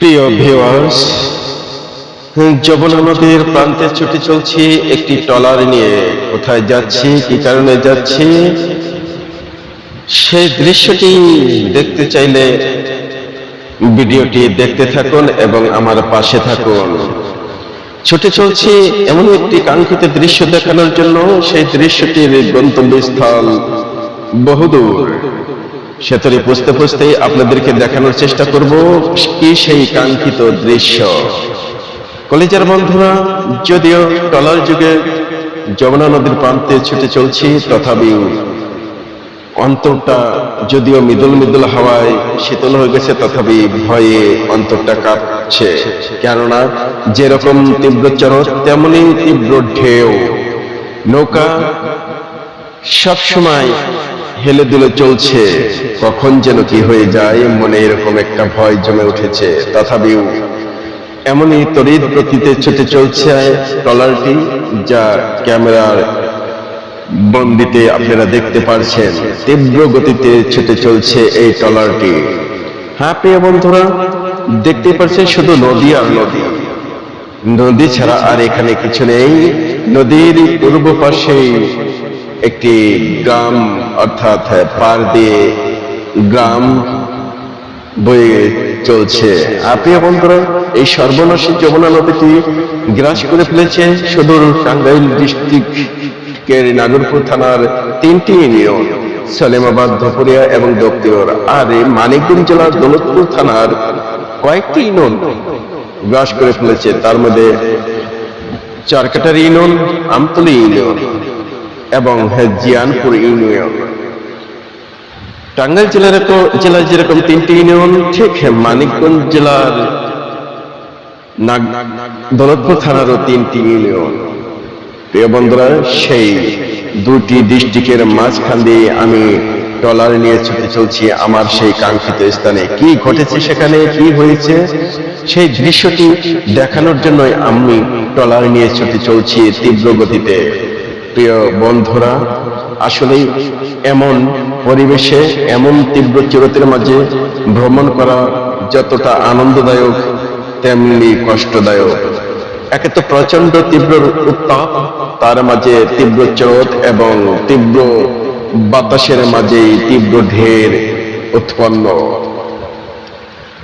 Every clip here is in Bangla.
প্রিয় ভিউয়ার্স যমুনা নদীর প্রান্তে ছুটে চলছি একটি ট্রলার নিয়ে। কোথায় যাচ্ছি, কি কারণে যাচ্ছি? সেই দৃশ্যটি দেখতে চাইলে ভিডিওটি দেখতে থাকুন এবং আমার পাশে থাকুন। ছুটে চলছি এমন একটি কাঙ্ক্ষিত দৃশ্য দেখানোর জন্য, সেই দৃশ্যটির গন্তব্যস্থল বহুদূর। সেতরে পুষতে পুষতে আপনাদেরকে দেখানোর চেষ্টা করব কি সেই কাঙ্ক্ষিত দৃশ্য। কলেজের বন্ধুরা, যদিও টলার যুগে যমুনা নদীর প্রান্তে ছুটে চলছি তথাপি অন্তরটা যদিও মৃদুল মৃদুল হাওয়ায় শীতল হয়ে গেছে, তথাপি ভয়ে অন্তরটা কাঁপছে। কেননা, যেরকম তীব্র চরত তেমনি তীব্র ঢেউ। নৌকা সবসময় হেলে দুলে চলছে। কখন যেন কি হয়ে যায়, মনে এরকম একটা ভয় জমে উঠেছে। তথাপিও এমনই তড়িৎ গতিতে ছুটে চলছে ট্রলারটি, যা ক্যামেরার বন্দিতে আপনারা দেখতে পারছেন। তীব্র গতিতে ছুটে চলছে এই ট্রলারটি। হ্যাঁ প্রিয় বন্ধুরা দেখতে পাচ্ছেন শুধু নদী আর নদী। নদী ছাড়া আর এখানে কিছু নেই। নদীর পূর্ব পাশেই একটি গ্রাম অর্থাৎ পার দিয়ে গ্রাম বয়ে চলছে। প্রিয় বন্ধুরা, এই সর্বনাশী যমুনা নদীটি গ্রাস করে ফেলেছে সুদূর টাঙ্গাইল ডিস্ট্রিক্টের নাগরপুর থানার তিনটি ইউনিয়ন, সালেমাবাদ ধপুরিয়া এবং দক্ষিণর। আর মানিকগঞ্জ জেলার দৌলতপুর থানার কয়েকটি ইউনিয়ন গ্রাস করে ফেলেছে। তার মধ্যে চারকাটার ইউনিয়ন, আমতলী ইউনিয়ন এবং জিয়ানপুর ইউনিয়ন। টাঙ্গাইল জেলার জেলায় যেরকম তিনটি ইউনিয়ন, ঠিক মানিকগঞ্জ জেলার দৌলতপুর থানারও তিনটি ইউনিয়ন। বন্ধুরা, সেই দুটি ডিস্ট্রিক্টের মাঝখান দিয়ে আমি ট্রলার নিয়ে ছুটে চলছি আমার সেই কাঙ্ক্ষিত স্থানে। কি ঘটেছে সেখানে, কি হয়েছে, সেই দৃশ্যটি দেখানোর জন্য আমি ট্রলার নিয়ে ছুটে চলছি তীব্র গতিতে। প্রিয় বন্ধুরা আসলে এমন পরিবেশে এমন তীব্র চিরতের মাঝে ভ্রমণ করা যতটা আনন্দদায়ক, তেমনি কষ্টদায়ক। একে তো প্রচণ্ড তীব্র উত্তাপ, তার মাঝে তীব্র চোট এবং তীব্র বাতাসের মাঝেই তীব্র ঢের উৎপন্ন।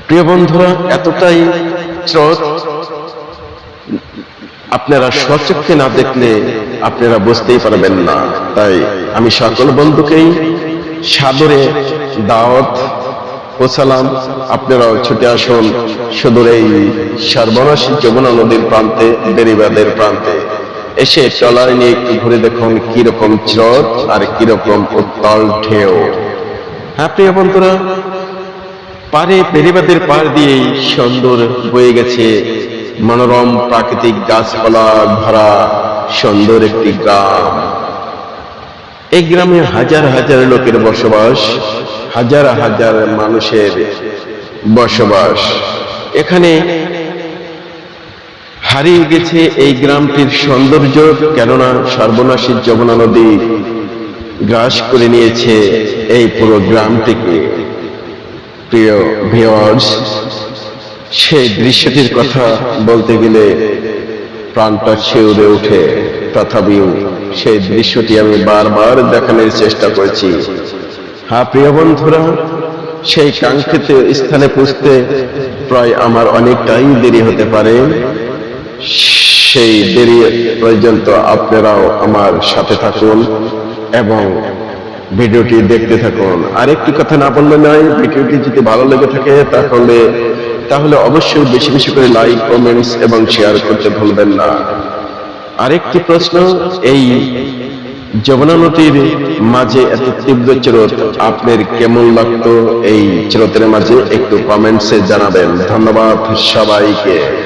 প্রিয় বন্ধুরা, এতটাই স্রোত। আপনারা স্বচক্ষে না দেখলে আপনারা বুঝতেই পারবেন না। তাই আমি সকল বন্ধুকেই সাদরে দাওয়াত পৌঁছালাম আপনারাও ছুটে আসুন সুদূর এই সর্বনাশী যমুনা নদীর প্রান্তে বেরিবাদের প্রান্তে। এসে ট্রলার নিয়ে একটু ঘুরে দেখুন কীরকম স্রোত আর কীরকম উত্তাল ঢেউ। হ্যাঁ প্রিয় বন্ধুরা, পারে পেরিবাদের পার দিয়েই সুন্দর বয়ে গেছে মনোরম প্রাকৃতিক গাছপালা ভরা সুন্দর একটি গ্রাম। এই গ্রামে হাজার হাজার লোকের বসবাস, হাজার হাজার মানুষের বসবাস। এখানে হারিয়ে গেছে এই গ্রামটির সৌন্দর্য, কেননা সর্বনাশী যমুনা নদী গ্রাস করে নিয়েছে এই পুরো গ্রামটিকে। প্রিয় সেই দৃশ্যটির কথা বলতে গেলে প্রাণটা শিউরে ওঠে, তথাপিও সেই দৃশ্যটি আমি বারবার দেখানোর চেষ্টা করেছি। হ্যাঁ প্রিয় বন্ধুরা, সেই কাঙ্ক্ষিত স্থানে পুষতে প্রায় আমার অনেকটাই দেরি হতে পারে। সেই দেরি পর্যন্ত আপনারাও আমার সাথে থাকুন এবং ভিডিওটি দেখতে থাকুন। আরেকটি কথা না বললে নয়, ভিডিওটি যদি ভালো লেগে থাকে, তাহলে তাহলে অবশ্যই বেশি বেশি করে লাইক কমেন্টস এবং শেয়ার করতে ভুলবেন না। আরেকটি প্রশ্ন, এই যমুনা নদীর মাঝে এত তীব্র চিরত আপনার কেমন লাগতো এই চিরতের মাঝে? একটু কমেন্টসে জানাবেন। ধন্যবাদ সবাইকে।